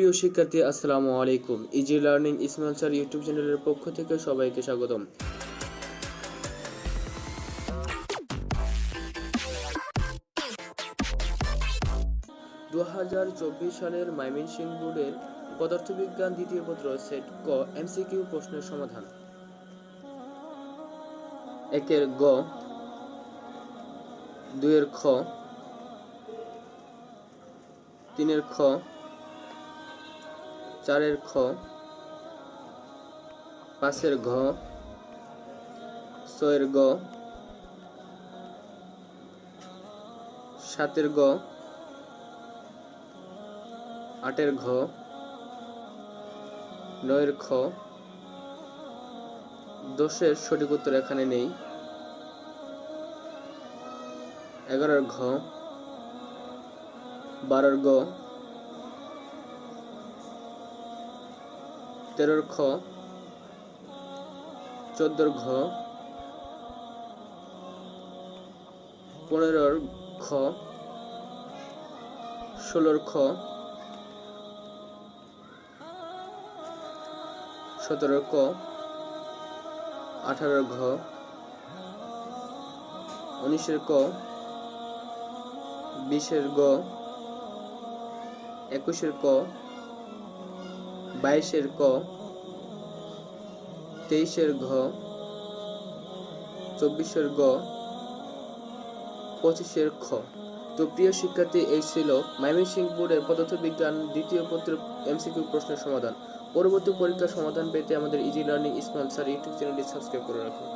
সুপ্রিয় শিক্ষার্থী, আসসালামু আলাইকুম। Easy learning Ismail sir YouTube চ্যানেলের পক্ষ থেকে সবাইকে স্বাগতম। দু হাজার চব্বিশ সালের ময়মনসিংহ বোর্ডের পদার্থবিজ্ঞান দ্বিতীয় পত্র সেট ক এমসিকিউ প্রশ্নের সমাধান। একের গ, দুইয়ের খ, তিনের খ চারের খ, পাঁচের ঘ, ছয়ের গ, সাতের গ, আটের ঘ, নয়ের খ। দশের সঠিক উত্তর এখানে নেই। এগারোর ঘ, বারোর গ তেরোর খ, চোদ্দোর ঘ, পনেরোর খ, ষোলোর খ, সতেরোর ক, আঠারোর ঘ, উনিশের ক, বিশের গ, একুশের ক বাইশের ক, তেইশের ঘ, চব্বিশের গ, পঁচিশের খ। তো প্রিয় শিক্ষার্থী, এই ছিল ময়মনসিংহ বোর্ডের পদার্থবিজ্ঞান দ্বিতীয় পত্র এমসিকিউ প্রশ্নের সমাধান। পরবর্তী পরীক্ষার সমাধান পেতে আমাদের ইজি লার্নিং ইসমাইল ইউটিউব চ্যানেলটি সাবস্ক্রাইব করে রাখুন।